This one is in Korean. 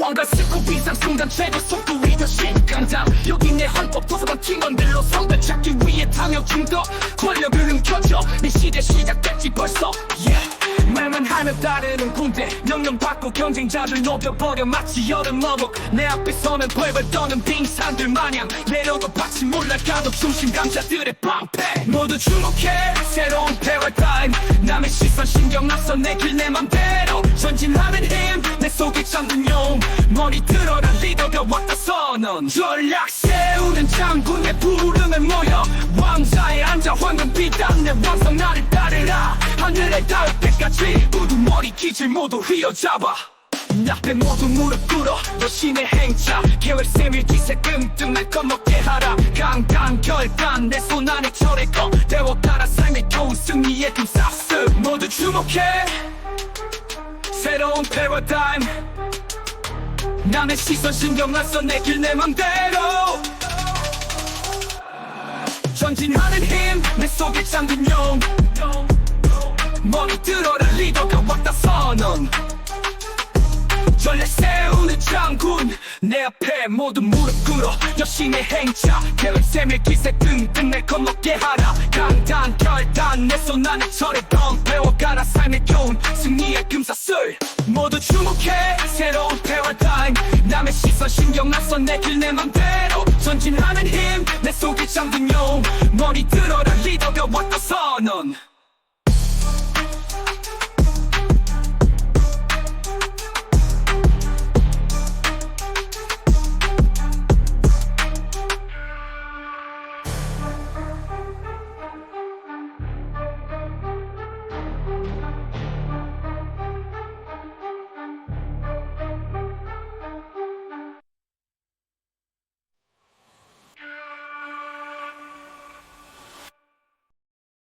왕과 스코 비상 순간 최고 속도 리더십 강장 여기 내 헌법 도서관 팀원들로 성배 찾기 위해 탐욕 중독 권력을 훔쳐줘. 네 시대 시작됐지 벌써. Yeah. 말만 하면 따르는 군대. 명령 받고 경쟁자를 높여버려. 마치 여름 어묵. 내 앞에 서면 벌벌 떠는 빙산들 마냥. 내려도 받지 몰라 가도 중심 강자들의 방패. 모두 주목해. 새로운 패러다임 남의 시선 신경 나서 내길내 맘대로 전진하는 힘. 내 속에 잠든 용 머리 들어라 리더가 왔다 선언 전략 세우는 장군의 부름에 모여 왕자에 앉아 황금 빛단 내 왕성 나를 따르라. 하늘에 닿을 때까지 우두머리 기질 모두 휘어잡아. 앞에 모두 무릎 꿇어 너 신의 행차. 계획 세밀 기세 끔등 날 겁먹게 하라. 강단 결단 내 손 안에 철의 거 대워 따라. 삶의 겨우 승리의 금사슬 모두 주목해. 새로운 패러다임 남의 시선 신경 안 써 내 길 내 맘대로. 전진하는 힘 내 속에 잠든 용. 머리 들어라 리더가 왔다 선언. 전례 세우는 장군 내 앞에 모두 무릎 꿇어 여신의 행차 계획 세밀 기세 등등 날 겁먹게 하라. 강단 결단 내 손 안에 철의 검 시선 신경 안써내길내 맘대로 전진하는 힘 내 속에 잠든 용. 머리 들어라 리더가 왔다 선언